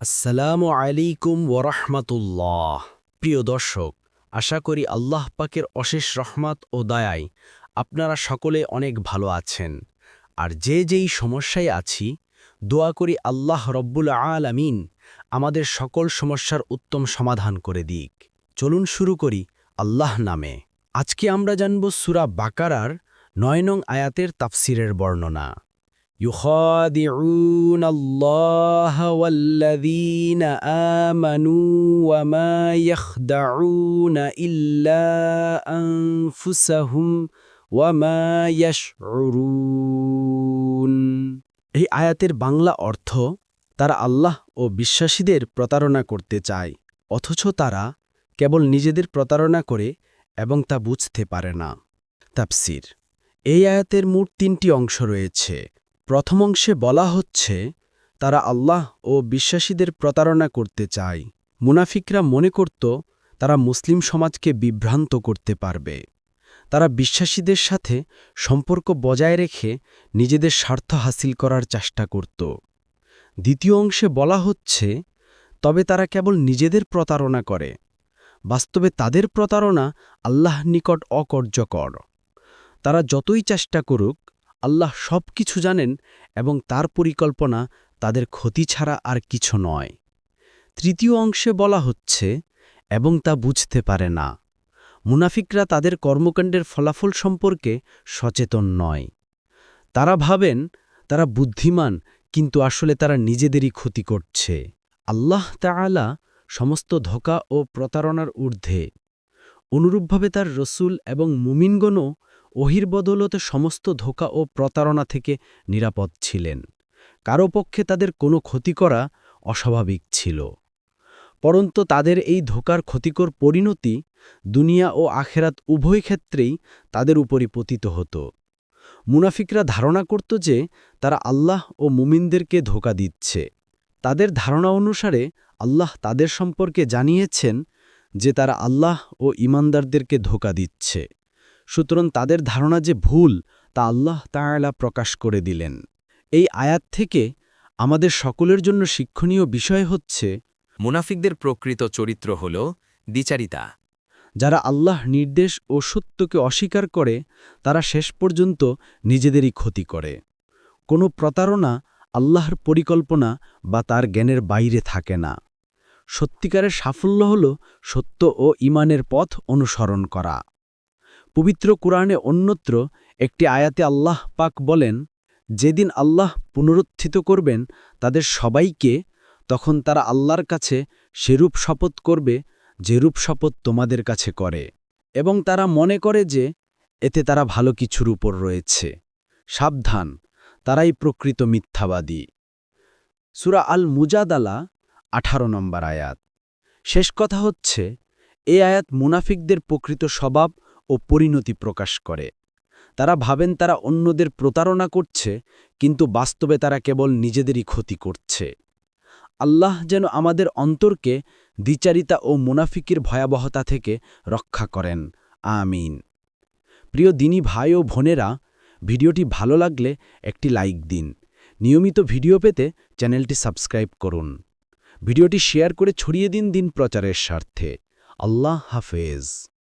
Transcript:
আসসালামু আলাইকুম ওরহমতুল্লাহ প্রিয় দর্শক, আশা করি আল্লাহ পাকের অশেষ রহমত ও দয়ায় আপনারা সকলে অনেক ভালো আছেন। আর যে যেই সমস্যায় আছি, দোয়া করি আল্লাহ রব্বুল আলামিন আমাদের সকল সমস্যার উত্তম সমাধান করে দিক। চলুন শুরু করি আল্লাহ নামে। আজকে আমরা জানব সুরা বাকারার নয় নং আয়াতের তাফসিরের বর্ণনা। يخادعون الله والذين آمنوا وما يخدعون إلا أنفسهم وما يشعرون এই আয়াতের বাংলা অর্থ তারা আল্লাহ ও বিশ্বাসীদের প্রতারণা করতে চায় অথচ তারা কেবল নিজেদের প্রতারণা করে এবং তা বুঝতে পারে না তাপসির এই আয়াতের মোট তিনটি অংশ রয়েছে প্রথম অংশে বলা হচ্ছে, তারা আল্লাহ ও বিশ্বাসীদের প্রতারণা করতে চায়। মুনাফিকরা মনে করত, তারা মুসলিম সমাজকে বিভ্রান্ত করতে পারবে। তারা বিশ্বাসীদের সাথে সম্পর্ক বজায় রেখে নিজেদের স্বার্থ হাসিল করার চেষ্টা করত। দ্বিতীয় অংশে বলা হচ্ছে, তবে তারা কেবল নিজেদের প্রতারণা করে। বাস্তবে তাদের প্রতারণা আল্লাহ নিকট অকর্যকর। তারা যতই চেষ্টা করুক আল্লাহ সব কিছু জানেন এবং তার পরিকল্পনা তাদের ক্ষতি ছাড়া আর কিছু নয়। তৃতীয় অংশে বলা হচ্ছে, এবং তা বুঝতে পারে না। মুনাফিকরা তাদের কর্মকাণ্ডের ফলাফল সম্পর্কে সচেতন নয়। তারা ভাবেন, তারা বুদ্ধিমান, কিন্তু আসলে তারা নিজেদেরই ক্ষতি করছে। আল্লাহ তাআলা সমস্ত ধোকা ও প্রতারণার ঊর্ধ্বে। অনুরূপভাবে তার রসুল এবং মুমিনগণও ওহির বদৌলতে সমস্ত ধোকা ও প্রতারণা থেকে নিরাপদ ছিলেন। কারও পক্ষে তাদের কোনো ক্ষতি করা অস্বাভাবিক ছিল। পরন্তু তাদের এই ধোকার ক্ষতিকর পরিণতি দুনিয়া ও আখেরাত উভয় ক্ষেত্রেই তাদের উপরই পতিত হতো। মুনাফিকরা ধারণা করত যে তারা আল্লাহ ও মুমিনদেরকে ধোকা দিচ্ছে। তাদের ধারণা অনুসারে আল্লাহ তাদের সম্পর্কে জানিয়েছেন যে তারা আল্লাহ ও ইমানদারদেরকে ধোকা দিচ্ছে। সুতরাং তাদের ধারণা যে ভুল, তা আল্লাহ তাআলা প্রকাশ করে দিলেন। এই আয়াত থেকে আমাদের সকলের জন্য শিক্ষণীয় বিষয় হচ্ছে, মুনাফিকদের প্রকৃত চরিত্র হল দ্বিচারিতা। যারা আল্লাহ নির্দেশ ও সত্যকে অস্বীকার করে, তারা শেষ পর্যন্ত নিজেদেরই ক্ষতি করে। কোনো প্রতারণা আল্লাহর পরিকল্পনা বা তার জ্ঞানের বাইরে থাকে না। সত্যিকারের সাফল্য হল সত্য ও ইমানের পথ অনুসরণ করা। পবিত্র কোরআনে অন্যত্র একটি আয়াতে আল্লাহ পাক বলেন, যেদিন আল্লাহ পুনরুত্থিত করবেন তাদের সবাইকে, তখন তারা আল্লাহর কাছে সেরূপ শপথ করবে যেরূপ শপথ তোমাদের কাছে করে। এবং তারা মনে করে যে এতে তারা ভালো কিছুর উপর রয়েছে। সাবধান, তারাই প্রকৃত মিথ্যাবাদী। সুরা আল মুজাদালা আঠারো নম্বর আয়াত। শেষ কথা হচ্ছে, এ আয়াত মুনাফিকদের প্রকৃত স্বভাব ও পরিণতি প্রকাশ করে। তারা ভাবেন তারা অন্যদের প্রতারণা করছে, কিন্তু বাস্তবে তারা কেবল নিজেদেরই ক্ষতি করছে। আল্লাহ যেন আমাদের অন্তরকে দ্বিচারিতা ও মুনাফিকির ভয়াবহতা থেকে রক্ষা করেন। আমিন। প্রিয় দিনী ভাই ও বোনেরা, ভিডিওটি ভালো লাগলে একটি লাইক দিন। নিয়মিত ভিডিও পেতে চ্যানেলটি সাবস্ক্রাইব করুন। ভিডিওটি শেয়ার করে ছড়িয়ে দিন দিন প্রচারের স্বার্থে। আল্লাহ হাফেজ।